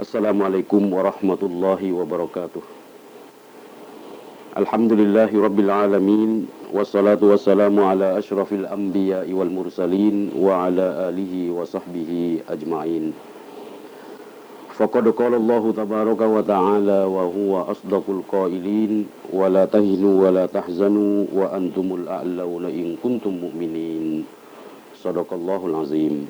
السلام عليكم ورحمة الله وبركاته الحمد لله رب العالمين والصلاة والسلام على أشرف الأنبياء والمرسلين وعلى آله وصحبه أجمعين فقد قال الله تبارك وتعالى وهو أصدق القائلين ولا تهنوا ولا تحزنوا وأنتم الأعلون إن كنتم مؤمنين صدق الله العظيم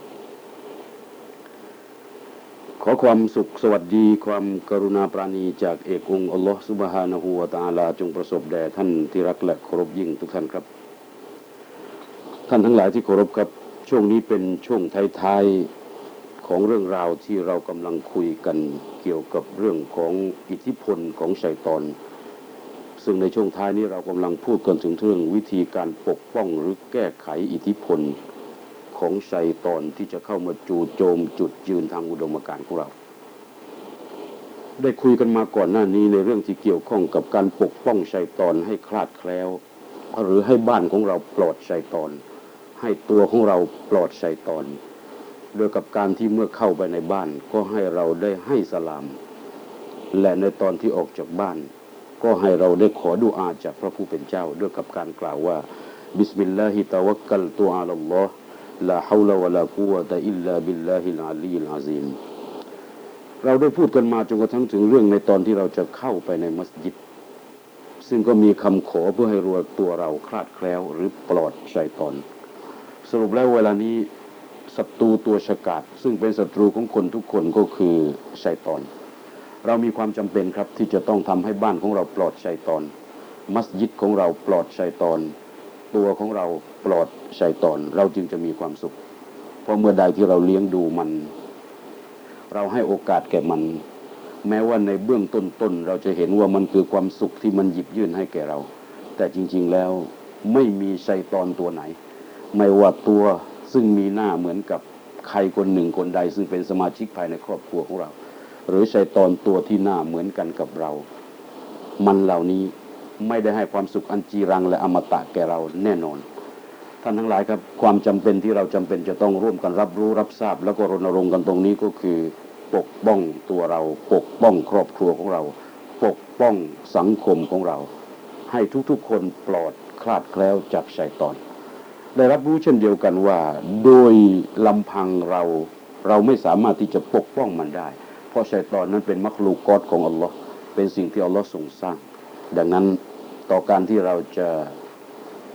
ขอความสุขสวัสดีความกรุณาปราณีจากเอกองค์อัลลอฮฺสุบฮานะฮูวะตาลาจงประสบแด่ท่านที่รักและเคารพยิ่งทุกท่านครับ ท่านทั้งหลายที่เคารพครับ ช่วงนี้เป็นช่วงท้ายๆของเรื่องราวที่เรากำลังคุยกันเกี่ยวกับเรื่องของอิทธิพลของชัยตอน ซึ่งในช่วงท้ายนี้เรากำลังพูดกันถึงเรื่องวิธีการปกป้องหรือแก้ไขอิทธิพล ของชัยตอนที่จะเข้ามาจู่โจมจุดยืนทางอุดมการณ์ของเรา ได้คุยกันมาก่อนหน้านี้ในเรื่องที่เกี่ยวข้องกับการปกป้องชัยตอนให้คลาดแคล้ว หรือให้บ้านของเราปลอดชัยตอน ให้ตัวของเราปลอดชัยตอน โดยกับการที่เมื่อเข้าไปในบ้านก็ให้เราได้ให้สลาม และในตอนที่ออกจากบ้าน ก็ให้เราได้ขอดุอาจากพระผู้เป็นเจ้าด้วยกับการกล่าวว่าบิสมิลลาฮิตะวักกัลตุอาลัลลอฮ์ ลาฮาวลาวะลากุวะตะอิลลาบิลลาฮิลอาลีลอาซีมเราได้พูดกันมาจนกระทั่งถึงเรื่องในตอนที่เราจะเข้าไปในมัสยิด ซึ่งก็มีคำขอเพื่อให้รัวตัวเราคลาดแคล้วหรือปลอดชัยตอน สรุปแล้วเวลานี้ศัตรูตัวฉกาจซึ่งเป็นศัตรูของคนทุกคนก็คือชัยตอน เรามีความจำเป็นครับที่จะต้องทำให้บ้านของเราปลอดชัยตอน มัสยิดของเราปลอดชัยตอน ตัวของเราปลอดชัยตอนเราจึงจะมีความสุข เพราะเมื่อใดที่เราเลี้ยงดูมัน เราให้โอกาสแก่มัน แม้ว่าในเบื้องต้นๆเราจะเห็นว่ามันคือความสุขที่มันหยิบยื่นให้แก่เรา แต่จริง ๆแล้วไม่มีชัยตอนตัวไหน ไม่ว่าตัวซึ่งมีหน้าเหมือนกับใครคนหนึ่งคนใด ซึ่งเป็นสมาชิกภายในครอบครัวของเรา หรือชัยตอนตัวที่หน้าเหมือนกันกับเรา มันเหล่านี้ ไม่ได้ให้ความสุขอันจีรังและอมตะแก่เราแน่นอน ท่านทั้งหลายครับความจำเป็นที่เราจำเป็นจะต้องร่วมกันรับรู้รับทราบ แล้วก็รณรงค์กันตรงนี้ก็คือ ปกป้องตัวเรา ปกป้องครอบครัวของเรา ปกป้องสังคมของเรา ให้ทุกๆคนปลอดคลาดแคล้วจากชัยตอน ได้รับรู้เช่นเดียวกันว่า โดยลำพังเราเราไม่สามารถที่จะปกป้องมันได้ เพราะชัยตอนนั้นเป็นมักลูกกอดของอัลลอฮ์เป็นสิ่งที่อัลลอฮ์ทรงสร้าง ดังนั้นต่อการที่เราจะ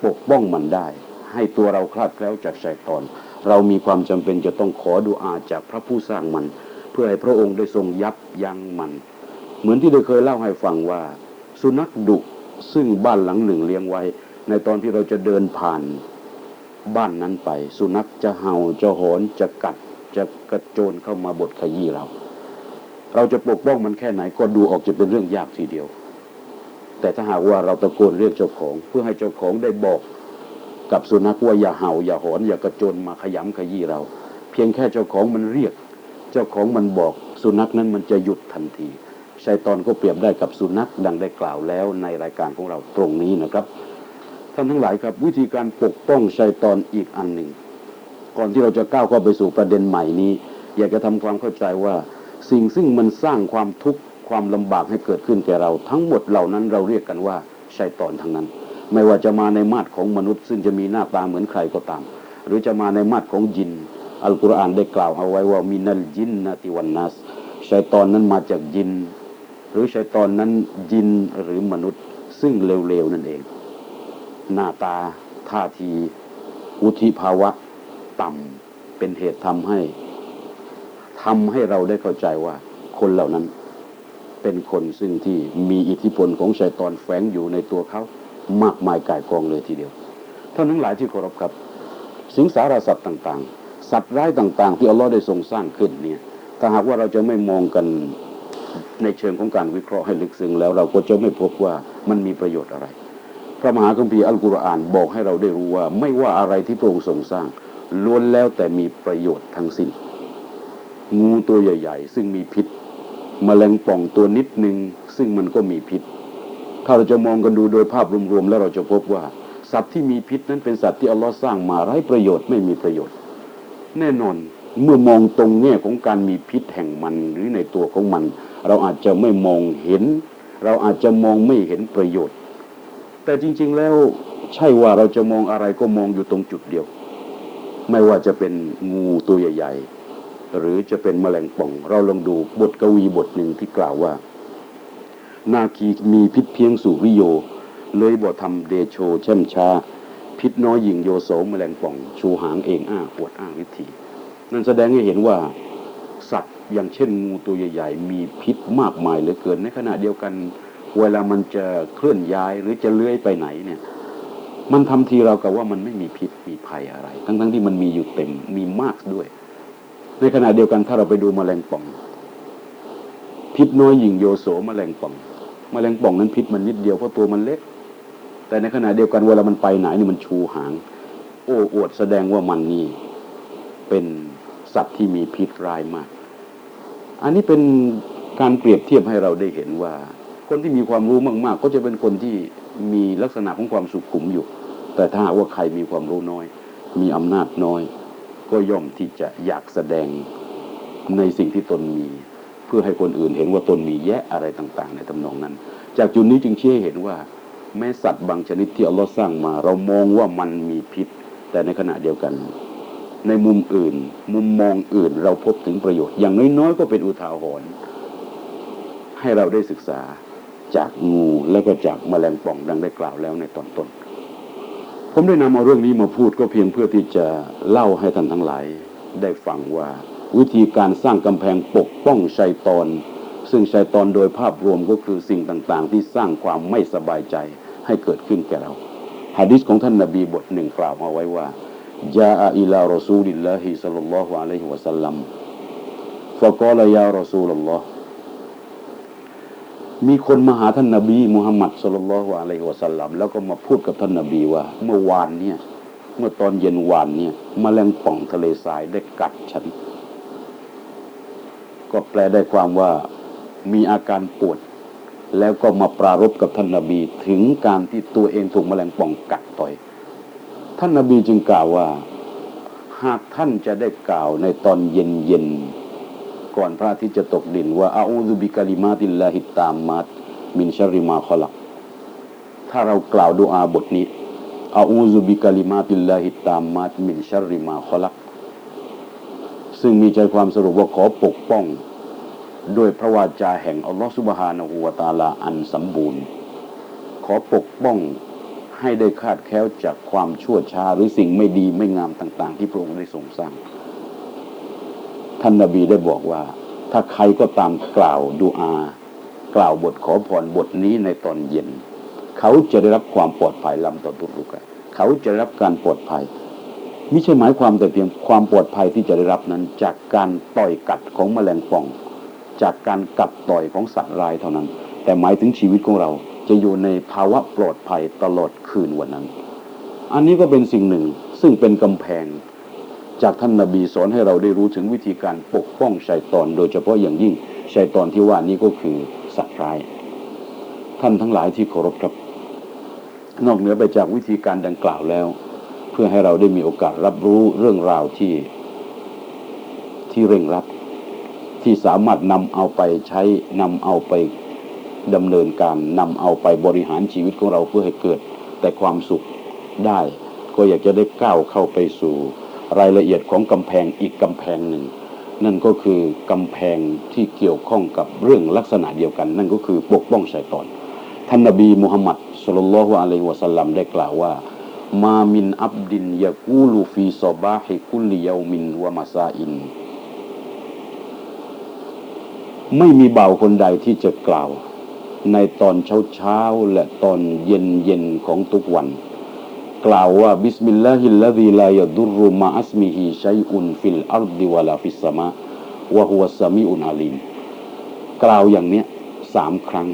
ปกป้องมันได้ ให้ตัวเราคลาดแคล้วจากชัยตอน เรามีความจำเป็นจะต้องขอดุอาจากพระผู้สร้างมัน เพื่อให้พระองค์ได้ทรงยับยั้งมัน เหมือนที่ได้เคยเล่าให้ฟังว่า สุนัขดุซึ่งบ้านหลังหนึ่งเลี้ยงไว้ ในตอนที่เราจะเดินผ่านบ้านนั้นไป สุนัขจะเห่าจะหอนจะกัดจะกระโจนเข้ามาบดขยี้เรา เราจะปกป้องมันแค่ไหนก็ดูออกจะเป็นเรื่องยากทีเดียว แต่ถ้าหากว่าเราตะโกนเรียกเจ้าของ เพื่อให้เจ้าของได้บอกกับสุนัขว่าอย่าเห่าอย่าหอนอย่ากระโจนมาขยำขยี้เรา เพียงแค่เจ้าของมันเรียก เจ้าของมันบอกสุนัขนั้นมันจะหยุดทันทีชัยตอนก็เปรียบได้กับสุนัขดังได้กล่าวแล้วในรายการของเราตรงนี้นะครับท่านทั้งหลายครับวิธีการปกป้องชัยตอนอีกอันหนึ่ง ก่อนที่เราจะก้าวเข้าไปสู่ประเด็นใหม่นี้ อยากจะทำความเข้าใจว่าสิ่งซึ่งมันสร้างความทุกข์ ความลำบากให้เกิดขึ้นแก่เรา ทั้งหมดเหล่านั้นเราเรียกกันว่าชัยตอนทั้งนั้น ไม่ว่าจะมาในมาตรของมนุษย์ ซึ่งจะมีหน้าตาเหมือนใครก็ตาม หรือจะมาในมาตรของยิน อัลกุรอานได้กล่าวเอาไว้ว่ามินัลยินนาติวันนัสชัยตอนนั้นมาจากยิน หรือชัยตอนนั้นยินหรือมนุษย์ ซึ่งเร็วๆนั่นเอง หน้าตาท่าทีวุฒิภาวะต่ำเป็นเหตุทำให้ทำให้เราได้เข้าใจว่าคนเหล่านั้น เป็นคนซึ่งที่มีอิทธิพลของชัยตอนแฝงอยู่ในตัวเขามากมายกายกองเลยทีเดียวท่านทั้งหลายที่เคารพครับ สิงสารสัตว์ต่างๆ สัตว์ร้ายต่างๆ ที่อัลลอฮ์ได้ทรงสร้างขึ้นเนี่ยถ้าหากว่าเราจะไม่มองกันในเชิงของการวิเคราะห์ให้ลึกซึ้งแล้วเราก็จะไม่พบว่ามันมีประโยชน์อะไร พระมหาคัมภีร์อัลกุรอานบอกให้เราได้รู้ว่า ไม่ว่าอะไรที่พระองค์ทรงสร้างล้วนแล้วแต่มีประโยชน์ทั้งสิ้นงูตัวใหญ่ ๆ ซึ่งมีพิษ มแมลงป่องตัวนิดหนึ่งซึ่งมันก็มีพิษ ถ้าเราจะมองกันดูโดยภาพรวมๆแล้วเราจะพบว่า สัตว์ที่มีพิษนั้นเป็นสัตว์ที่อัลลอฮ์สร้างมาไร้ประโยชน์ไม่มีประโยชน์ แน่นอนเมื่อมองตรงแง่ของการมีพิษแห่งมันหรือในตัวของมัน เราอาจจะไม่มองเห็น เราอาจจะมองไม่เห็นประโยชน์ แต่จริง ๆแล้วใช่ว่าเราจะมองอะไรก็มองอยู่ตรงจุดเดียว ไม่ว่าจะเป็นงูตัวใหญ่ๆ หรือจะเป็นแมลงป่อง เราลองดูบทกวีบทหนึ่งที่กล่าวว่า นาคีมีพิษเพียงสุริโย เลยบ่ทำเดโชเช่มช้า พิษน้อยยิงโยโสมแมลงป่อง ชูหางเองอ้าปวดอ้างวิธี นั่นแสดงให้เห็นว่าสัตว์อย่างเช่นงูตัวใหญ่ ๆ มีพิษมากมายเหลือเกินในขณะเดียวกัน เวลามันจะเคลื่อนย้ายหรือจะเลื้อยไปไหนเนี่ยมันทำทีเรากับว่ามันไม่มีพิษมีภัยอะไร ทั้งๆที่มันมีอยู่เต็มมีมากด้วย ในขณะเดียวกันถ้าเราไปดูแมลงป่อง พิษน้อยหยิงโยโสแมลงป่องแมลงป่องนั้นพิษมันนิดเดียวเพราะตัวมันเล็ก แต่ในขณะเดียวกันเวลามันไปไหนนี่มันชูหาง โอ้อวดแสดงว่ามันนี่เป็นสัตว์ที่มีพิษร้ายมาก อันนี้เป็นการเปรียบเทียบให้เราได้เห็นว่า คนที่มีความรู้มาก ๆ ก็จะเป็นคนที่มีลักษณะของความสุขุมอยู่ แต่ถ้าว่าใครมีความรู้น้อย มีอำนาจน้อย ก็ย่อมที่จะอยากแสดงในสิ่งที่ตนมี เพื่อให้คนอื่นเห็นว่าตนมีแยะอะไรต่าง ๆ ในตำนองนั้น จากจุดนี้จึงเชี้ให้เห็นว่า แม้สัตว์บางชนิดที่อัลลอฮ์สร้างมา เรามองว่ามันมีพิษ แต่ในขณะเดียวกัน ในมุมอื่น มุมมองอื่นเราพบถึงประโยชน์ อย่างน้อยๆก็เป็นอุทาหรณ์ให้เราได้ศึกษาจากงูแล้วก็จากแมลงป่องดังได้กล่าวแล้วในตอนต้น ผมได้นำเอาเรื่องนี้มาพูดก็เพียงเพื่อที่จะเล่าให้ท่านทั้งหลายได้ฟังว่า วิธีการสร้างกำแพงปกป้องชัยตอน ซึ่งชัยตอนโดยภาพรวมก็คือสิ่งต่างๆ ที่สร้างความไม่สบายใจให้เกิดขึ้นแก่เราฮะดิษของท่านนบีบทหนึ่งกล่าวมาไว้ว่าจาอิลารอซูลิลลาฮิสัลลัลลอฮุอะลัยฮิวะสัลลัมฟะกอลยารอซูลลอฮ์ มีคนมาหาท่านนบีมุฮัมมัดสุลลัลลอฮุอะลัยฮิวะสัลลัมแล้วก็มาพูดกับท่านนบีว่า เมื่อวานเนี่ย เมื่อตอนเย็นวานเนี่ยมแมลงป่องทะเลทรายได้กัดฉัน ก็แปลได้ความว่ามีอาการปวด แล้วก็มาปรารบกับท่านนบี ถึงการที่ตัวเองถูกมแมลงป่องกัดต่อย ท่านนบีจึงกล่าวว่า หากท่านจะได้กล่าวในตอนเย็นเย็น ก่อนพระอาทิตย์จะตกดินว่าอาอูซุบิกาลิมาติลลาฮิตามมัดมินชาริมาคอลักถ้าเรากล่าวดูอาบทนี้อาอูซุบิกาลิมาติลลาฮิตามมัดมินชาริมาคอลักซึ่งมีใจความสรุปว่าขอปกป้อง ด้วยพระวาจาแห่งอัลลอฮฺสุบฮานะฮูวะตาลาอันสมบูรณ์ ขอปกป้องให้ได้คาดแคล้วจากความชั่วช้าหรือสิ่งไม่ดีไม่งามต่าง ๆ ที่พระองค์ได้ทรงสร้าง ท่านนาบีได้บอกว่า ถ้าใครก็ตามกล่าวดูอา กล่าวบทขอพรบทนี้ในตอนเย็น เขาจะได้รับความปลอดภัยลำต่อตุรุกะเขาจะได้รับการปลอดภัยไม่ใช่หมายความแต่เพียงความปลอดภัยที่จะได้รับนั้น จากการต่อยกัดของแมลงป่อง จากการกัดต่อยของสัตว์ร้ายเท่านั้น แต่หมายถึงชีวิตของเราจะอยู่ในภาวะปลอดภัยตลอดคืนวันนั้น อันนี้ก็เป็นสิ่งหนึ่งซึ่งเป็นกำแพง จากท่านนาบีสอนให้เราได้รู้ถึงวิธีการปกป้องชัยตอน โดยเฉพาะอย่างยิ่งชัยตอนที่ว่านี้ก็คือสัตว์ร้าย ท่านทั้งหลายที่เคารพครับ นอกเหนือไปจากวิธีการดังกล่าวแล้ว เพื่อให้เราได้มีโอกาสรับรู้เรื่องราวที่ที่เร่งรัดที่สามารถนำเอาไปใช้นำเอาไปดำเนินการนำเอาไปบริหารชีวิตของเราเพื่อให้เกิด แต่ความสุขได้ ก็อยากจะได้ก้าวเข้าไปสู่ รายละเอียดของกำแพงอีกกำแพงหนึ่ง นั่นก็คือกำแพงที่เกี่ยวข้องกับเรื่องลักษณะเดียวกัน นั่นก็คือปกป้องชัยตอนท่านนบีมุฮัมมัดสุลลัลลอฮุอะลัยฮิวะสัลลัมได้กล่าวว่ามามินอับดินยากูลูฟีซอบาฮิกุลิยามินวะมาซาอิน ไม่มีบ่าวคนใดที่จะกล่าว ในตอนเช้าเช้าและตอนเย็นเย็นของทุกวัน กล่าวว่าบิสมิลลาฮิลลาฮิลายดุรุมาอัสมิฮิชัยอุนฟิลอัรดิวะลาฟิสสมะวะฮุวะสมิอุนอาลีมกล่าวอย่างเนี้ยสามครั้ง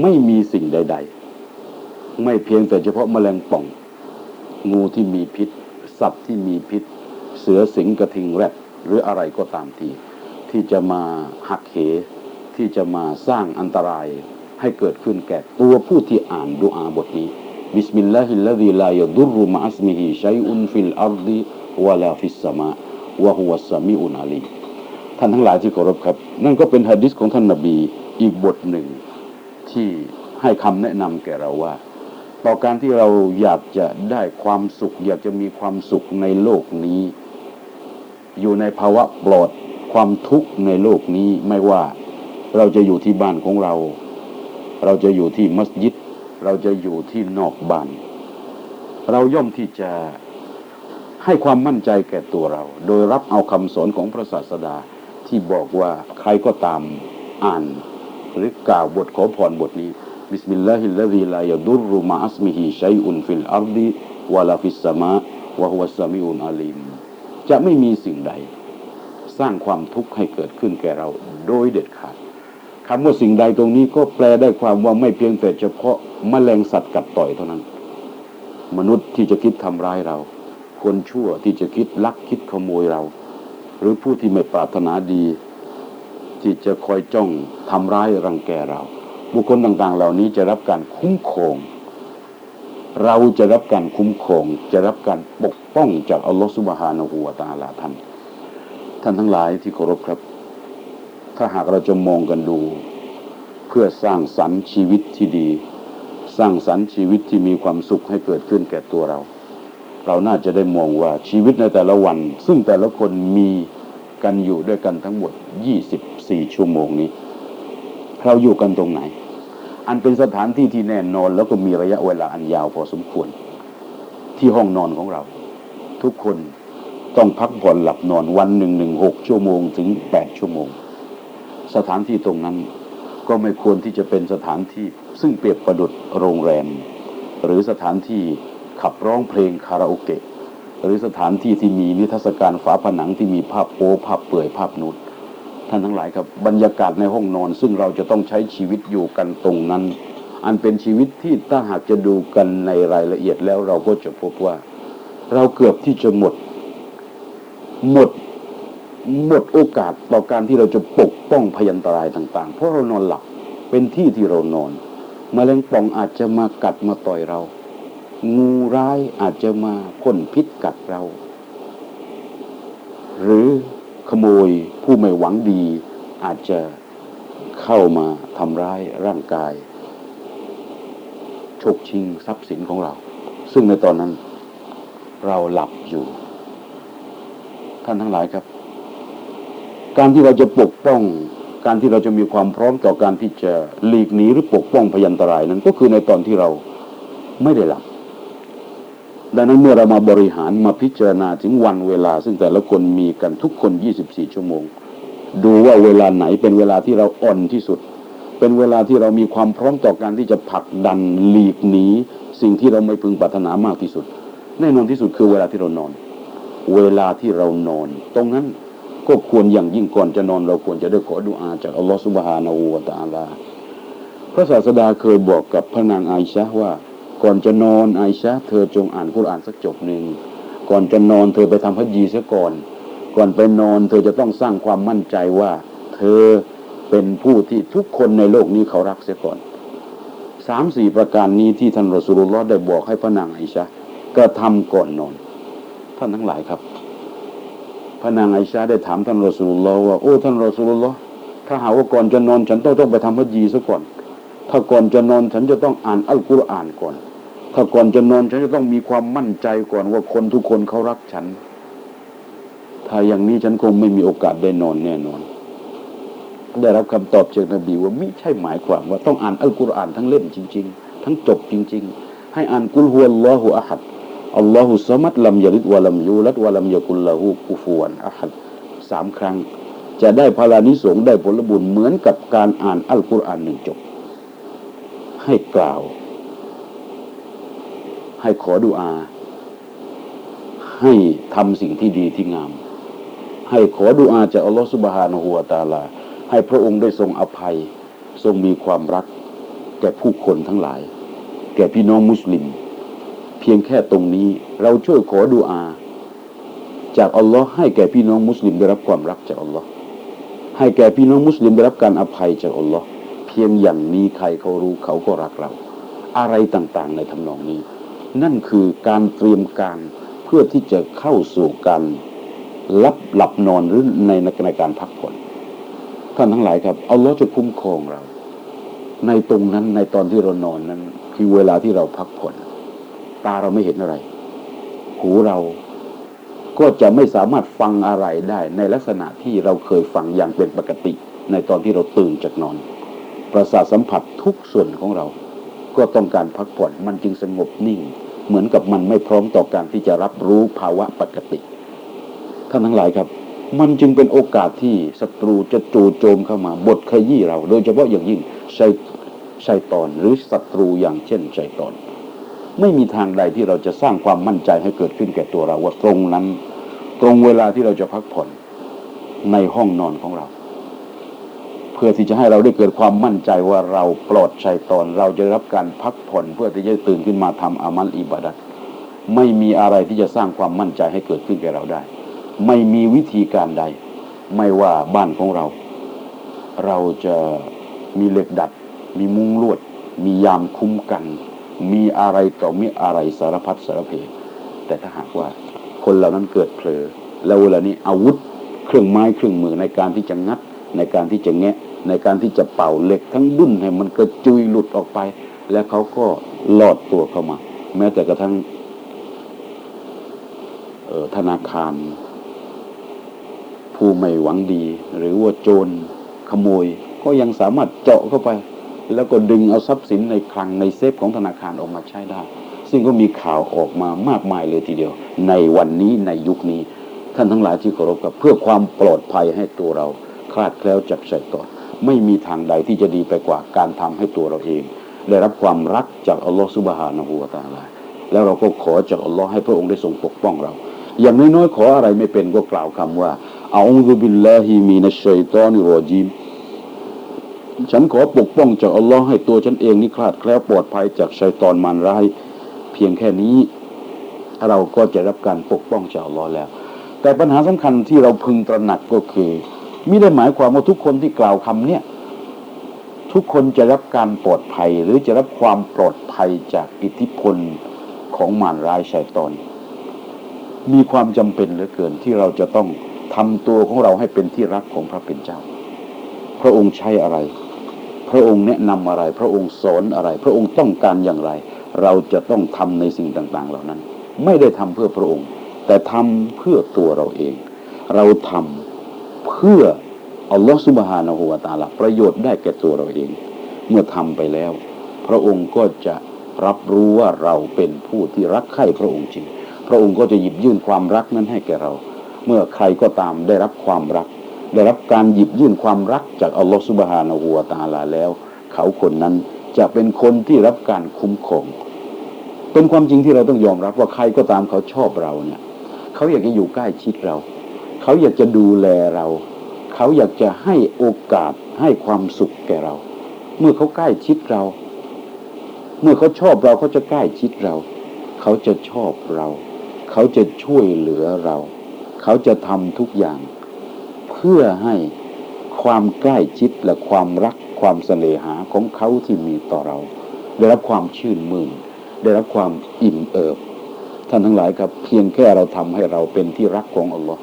ไม่มีสิ่งใด ๆ ไม่เพียงแต่เฉพาะแมลงป่อง งูที่มีพิษ สัตว์ที่มีพิษ เสือสิงกระทิงแรดหรืออะไรก็ตามที ที่จะมาหักเหที่จะมาสร้างอันตรายให้เกิดขึ้นแก่ตัวผู้ที่อ่านดูอาบทนี้ บิสมิลลาฮิลลาฮิลายดุรุมะอัสมิฮิชัยอุนฟิลอัรดิวะลาฟิสสมะวะฮุวัสสามิอุนอาลีมท่านทั้งหลายที่เคารพครับ นั่นก็เป็นฮะดิษของท่านนบีอีกบทหนึ่ง ที่ให้คำแนะนำแก่เราว่า ต่อการที่เราอยากจะได้ความสุข อยากจะมีความสุขในโลกนี้ อยู่ในภาวะปลอดความทุกข์ในโลกนี้ไม่ว่าเราจะอยู่ที่บ้านของเรา เราจะอยู่ที่มัสยิด เราจะอยู่ที่นอกบ้าน เราย่อมที่จะให้ความมั่นใจแก่ตัวเรา โดยรับเอาคำสอนของพระศาสดาที่บอกว่าใครก็ตามอ่าน หรือกล่าวบทขอพรบทนี้บิสมิลลาฮิลลาฮิลายดุรุมาอัสมิฮิชัยอุนฟิลอาร์ดีวะลาฟิสมาวะฮุวสสามิอุนอาลีมจะไม่มีสิ่งใด สร้างความทุกข์ให้เกิดขึ้นแก่เราโดยเด็ดขาด คำว่าสิ่งใดตรงนี้ก็แปลได้ความว่าไม่เพียงแต่เฉพาะแมลงสัตว์กัดต่อยเท่านั้น มนุษย์ที่จะคิดทำร้ายเรา คนชั่วที่จะคิดลักคิดขโมยเรา หรือผู้ที่ไม่ปรารถนาดี ที่จะคอยจ้องทำร้ายรังแกเรา บุคคลต่างๆ เหล่านี้จะรับการคุ้มครองเราจะรับการคุ้มครอง จะรับการปกป้องจากอัลลอฮฺสุบฮานะฮูวะตาลาท่าน ท่านทั้งหลายที่เคารพครับ ถ้าหากเราจะมองกันดู เพื่อสร้างสรรค์ชีวิตที่ดี สร้างสรรค์ชีวิตที่มีความสุขให้เกิดขึ้นแก่ตัวเรา เราน่าจะได้มองว่าชีวิตในแต่ละวัน ซึ่งแต่ละคนมีกันอยู่ด้วยกันทั้งหมด 24 ชั่วโมงนี้ เราอยู่กันตรงไหน อันเป็นสถานที่ที่แน่นอนแล้วก็มีระยะเวลาอันยาวพอสมควร ที่ห้องนอนของเรา ทุกคนต้องพักผ่อนหลับนอนวันหนึ่งหนึ่งหกชั่วโมงถึงแปดชั่วโมง สถานที่ตรงนั้น ก็ไม่ควรที่จะเป็นสถานที่ ซึ่งเปรียบประดุดโรงแรม หรือสถานที่ขับร้องเพลงคาราโอเกะ หรือสถานที่ที่มีนิทรรศการฝาผนังที่มีภาพโป๊ภาพเปื่อยภาพนุดท่านทั้งหลายครับบรรยากาศในห้องนอน ซึ่งเราจะต้องใช้ชีวิตอยู่กันตรงนั้น อันเป็นชีวิตที่ถ้าหากจะดูกันในรายละเอียดแล้วเราก็จะพบว่า เราเกือบที่จะหมด หมด หมดโอกาสต่อการที่เราจะปกป้องพยันตรายต่าง ๆ เพราะเรานอนหลับเป็นที่ที่เรานอนมแมลงป่องอาจจะมากัดมาต่อยเรา งูร้ายอาจจะมาพ่นพิษกัดเรา หรือขโมยผู้ไม่หวังดีอาจจะเข้ามาทำร้ายร่างกายฉกชิงทรัพย์สินของเรา ซึ่งในตอนนั้นเราหลับอยู่ ท่านทั้งหลายครับ การที่เราจะปกป้อง การที่เราจะมีความพร้อมต่อการที่จะหลีกหนีหรือปกป้องพยันตรายนั้นก็คือในตอนที่เราไม่ได้หลับดังนั้นเมื่อเรามาบริหารมาพิจารณาถึงวันเวลา ซึ่งแต่ละคนมีกันทุกคน 24 ชั่วโมง ดูว่าเวลาไหนเป็นเวลาที่เราอ่อนที่สุด เป็นเวลาที่เรามีความพร้อมต่อการที่จะผลักดันหลีกหนีสิ่งที่เราไม่พึงปรารถนามากที่สุด แน่นอนที่สุดคือเวลาที่เรานอน เวลาที่เรานอน ตรงนั้น ก็ควรอย่างยิ่งก่อนจะนอนเราควรจะได้ขอดุอาจากอัลลอฮฺสุบฮานาอูตะอาลา พระศาสดาเคยบอกกับพระนางไอชะว่า ก่อนจะนอนไอชะเธอจงอ่านกุรอานสักจบหนึ่งก่อนจะนอนเธอไปทำพัจีเสียก่อน ก่อนไปนอนเธอจะต้องสร้างความมั่นใจว่า เธอเป็นผู้ที่ทุกคนในโลกนี้เขารักเสียก่อนสามสี่ประการนี้ที่ท่านรอสุลลอฮ์ได้บอกให้พระนางไอชะกระทำก่อนนอน ท่านทั้งหลายครับ พระนางไอชาได้ถามท่านรอสูลุลลอว่าโอ้ท่านรอสูลุลลอถ้าหากว่าก่อนจะนอน ฉันต้องต้องไปทำพัจีซะก่อน ถ้าก่อนจะนอนฉันจะต้องอ่านอัลกุรอานก่อน ถ้าก่อนจะนอนฉันจะต้องมีความมั่นใจก่อนว่าคนทุกคนเขารักฉัน ถ้าอย่างนี้ฉันคงไม่มีโอกาสได้นอนแน่นอน ได้รับคำตอบจากนบีว่าไม่ใช่หมายความว่าต้องอ่านอัลกุรอานทั้งเล่มจริง ๆ ทั้งจบจริง ๆ ให้อ่านกุลฮุวัลลอฮุอะฮัด อัลลอฮุสมัดลัมยลิดวะลัมยูลัดวะลัมยากุลละหูกุฟวนอะฮัดสามครั้ง จะได้พลานิสงได้ผลบุญเหมือนกับการอ่านอัลกุรอานหนึ่งจบ ให้กล่าว ให้ขอดุอา ให้ทำสิ่งที่ดีที่งาม ให้ขอดุอาจากอัลลอฮฺสุบฮานะฮูวตาลา ให้พระองค์ได้ทรงอภัย ทรงมีความรัก แก่ผู้คนทั้งหลาย แก่พี่น้องมุสลิม เพียงแค่ตรงนี้ เราช่วยขอดุอา จากอัลลอฮ์ให้แก่พี่น้องมุสลิมได้รับความรักจากอัลลอฮ์ให้แก่พี่น้องมุสลิมได้รับการอภัยจากอัลลอฮ์เพียงอย่างนี้ใครเขารู้เขาก็รักเรา อะไรต่างๆในทำนองนี้ นั่นคือการเตรียมการเพื่อที่จะเข้าสู่การรับหลับนอนหรือในในการพักผ่อนท่านทั้งหลายครับอาล้อฮ์จะคุ้มครองเรา ในตรงนั้นในตอนที่เรานอนนั้น คือเวลาที่เราพักผ่อน ตาเราไม่เห็นอะไร หูเราก็จะไม่สามารถฟังอะไรได้ ในลักษณะที่เราเคยฟังอย่างเป็นปกติ ในตอนที่เราตื่นจากนอน ประสาทสัมผัสทุกส่วนของเรา ก็ต้องการพักผ่อนมันจึงสงบนิ่ง เหมือนกับมันไม่พร้อมต่อการที่จะรับรู้ภาวะปกติท่านทั้งหลายครับ มันจึงเป็นโอกาสที่ศัตรูจะจู่โจมเข้ามาบทขยี้เรา โดยเฉพาะอย่างยิ่งชัยชัยตอนหรือศัตรูอย่างเช่นชัยตอน ไม่มีทางใดที่เราจะสร้างความมั่นใจให้เกิดขึ้นแก่ตัวเราว่าตรงนั้น ตรงเวลาที่เราจะพักผ่อนในห้องนอนของเรา เพื่อที่จะให้เราได้เกิดความมั่นใจว่าเราปลอดชัยตอนเราจะรับการพักผ่อน เพื่อที่จะตื่นขึ้นมาทำอามัลอิบาดัตไม่มีอะไรที่จะสร้างความมั่นใจให้เกิดขึ้นแก่เราได้ ไม่มีวิธีการใด ไม่ว่าบ้านของเรา เราจะมีเหล็กดัด มีมุ้งลวด มียามคุ้มกัน มีอะไรต่อมีอะไรสารพัดสารเพแต่ถ้าหากว่าคนเหล่านั้นเกิดเผลอ แล้วเวลานี้อาวุธเครื่องไม้เครื่องมือในการที่จะงัด ในการที่จะแงะ ในการที่จะเป่าเหล็กทั้งดุ้นให้มันกระจุยหลุดออกไป แล้วเขาก็หลอดตัวเข้ามา แม้แต่กระทั่งธนาคาร ผู้ไม่หวังดี หรือว่าโจรขโมยก็ยังสามารถเจาะเข้าไป แล้วก็ดึงเอาทรัพย์สินในคลังในเซฟของธนาคารออกมาใช้ได้ ซึ่งก็มีข่าวออกมามากมายเลยทีเดียว ในวันนี้ในยุคนี้ ท่านทั้งหลายที่เคารพกับเพื่อความปลอดภัยให้ตัวเราคลาดแคล้วจากชัยตอไม่มีทางใดที่จะดีไปกว่าการทำให้ตัวเราเอง ได้รับความรักจากอัลลอฮฺสุบฮานะฮูวาตาลาแล้วเราก็ขอจากอัลลอฮ์ให้พระองค์ได้ทรงปกป้องเรา อย่างน้อยๆขออะไรไม่เป็นก็กล่าวคำว่าอาอูซุบิลลาฮิมินัชชัยตอนิรอจีม ฉันขอปกป้องจากอัลลอฮ์ให้ตัวฉันเองนี่คลาดแคล้วปลอดภัยจากชัยตอนมารร้าย เพียงแค่นี้ เราก็จะรับการปกป้องจากอัลลอฮ์แล้ว แต่ปัญหาสำคัญที่เราพึงตระหนักก็คือไม่ได้หมายความว่าทุกคนที่กล่าวคำเนี้ยทุกคนจะรับการปลอดภัยหรือจะรับความปลอดภัยจากอิทธิพลของมารร้ายชัยตอน มีความจำเป็นเหลือเกินที่เราจะต้องทำตัวของเราให้เป็นที่รักของพระเป็นเจ้า พระองค์ใช้อะไร พระองค์แนะนำอะไร พระองค์สอนอะไร พระองค์ต้องการอย่างไร เราจะต้องทำในสิ่งต่าง ๆ เหล่านั้น ไม่ได้ทำเพื่อพระองค์ แต่ทำเพื่อตัวเราเอง เราทำเพื่ออัลลอฮฺสุบฮานะฮูวาตาลาประโยชน์ได้แก่ตัวเราเอง เมื่อทำไปแล้ว พระองค์ก็จะรับรู้ว่าเราเป็นผู้ที่รักใคร่พระองค์จริง พระองค์ก็จะหยิบยื่นความรักนั้นให้แก่เรา เมื่อใครก็ตามได้รับความรัก ได้รับการหยิบยื่นความรักจากอัลลอฮฺสุบฮานะฮูวตาลาแล้ว เขาคนนั้นจะเป็นคนที่รับการคุ้มครอง เป็นความจริงที่เราต้องยอมรับว่าใครก็ตามเขาชอบเราเนี่ย เขาอยากจะอยู่ใกล้ชิดเรา เขาอยากจะดูแลเรา เขาอยากจะให้โอกาสให้ความสุขแก่เรา เมื่อเขาใกล้ชิดเรา เมื่อเขาชอบเราเขาจะใกล้ชิดเรา เขาจะชอบเรา เขาจะช่วยเหลือเรา เขาจะทำทุกอย่าง เพื่อให้ความใกล้ชิดและความรักความเสน่หาของเขาที่มีต่อเรา ได้รับความชื่นมื่นได้รับความอิ่มเอิบ ท่านทั้งหลายครับ เพียงแค่เราทำให้เราเป็นที่รักของอัลลอฮ์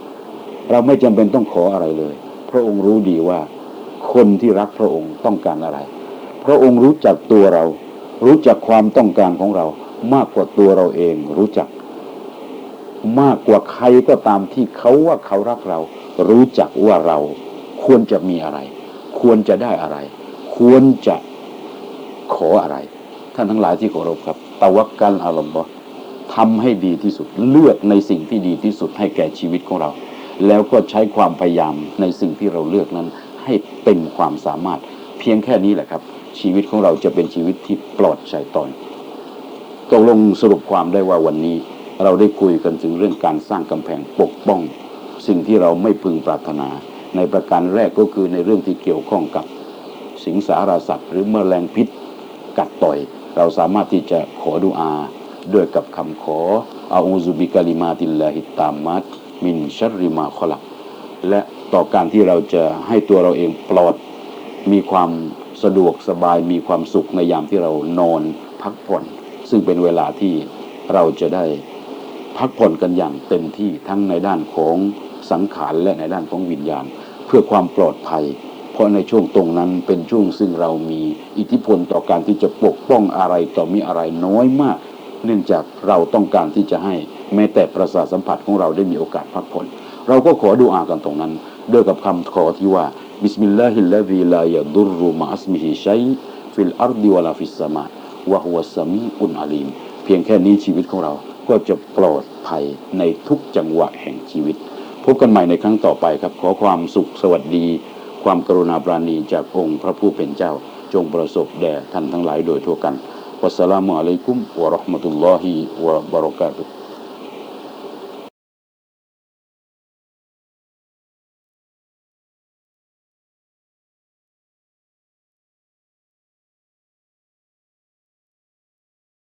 เราไม่จำเป็นต้องขออะไรเลย พระองค์รู้ดีว่า คนที่รักพระองค์ต้องการอะไร พระองค์รู้จักตัวเรา รู้จักความต้องการของเรา มากกว่าตัวเราเองรู้จัก มากกว่าใครก็ตามที่เขาว่าเขารักเรา รู้จักว่าเราควรจะมีอะไร ควรจะได้อะไร ควรจะขออะไร ท่านทั้งหลายที่เคารพครับตะวักกันอารมณ์ทำให้ดีที่สุดเลือกในสิ่งที่ดีที่สุดให้แก่ชีวิตของเรา แล้วก็ใช้ความพยายามในสิ่งที่เราเลือกนั้น ให้เป็นความสามารถ เพียงแค่นี้แหละครับ ชีวิตของเราจะเป็นชีวิตที่ปลอดชัยตอนตกลงสรุปความได้ว่าวันนี้ เราได้คุยกันถึงเรื่องการสร้างกำแพงปกป้อง สิ่งที่เราไม่พึงปรารถนา ในประการแรกก็คือในเรื่องที่เกี่ยวข้องกับสิงสารสัตว์หรือแมลงพิษกัดต่อย เราสามารถที่จะขอดุอาด้วยกับคำขออาอูซุบิกาลิมาติลลาฮิตามัดมินชัริมาคลักและต่อการที่เราจะให้ตัวเราเองปลอด มีความสะดวกสบายมีความสุขในยามที่เรานอนพักผ่อน ซึ่งเป็นเวลาที่เราจะได้พักผ่อนกันอย่างเต็มที่ทั้งในด้านของ สังขารและในด้านของวิญญาณ เพื่อความปลอดภัย เพราะในช่วงตรงนั้นเป็นช่วงซึ่งเรามีอิทธิพลต่อการที่จะปกป้องอะไรต่อมีอะไรน้อยมาก เนื่องจากเราต้องการที่จะให้แม้แต่ประสาทสัมผัสของเราได้มีโอกาสพักผ่อนเราก็ขอดูอากันตรงนั้นด้วยกับคำขอที่ว่าบิสมิลลาฮิลลาฮิลายะดุรุมะอัสมิฮิชัยฟิลอาร์ดิวลาฟิสมาวะฮุวสมีอุนอาลีมเพียงแค่นี้ชีวิตของเราก็จะปลอดภัยในทุกจังหวะแห่งชีวิต พบกันใหม่ในครั้งต่อไปครับ ขอความสุขสวัสดี ความกรุณาปราณีจากองค์พระผู้เป็นเจ้า จงประสบแด่ท่านทั้งหลายโดยทั่วกันวัสสลามุอะลัยกุมวะราะห์มะตุลลอฮิวะบะเราะกาตุฮ์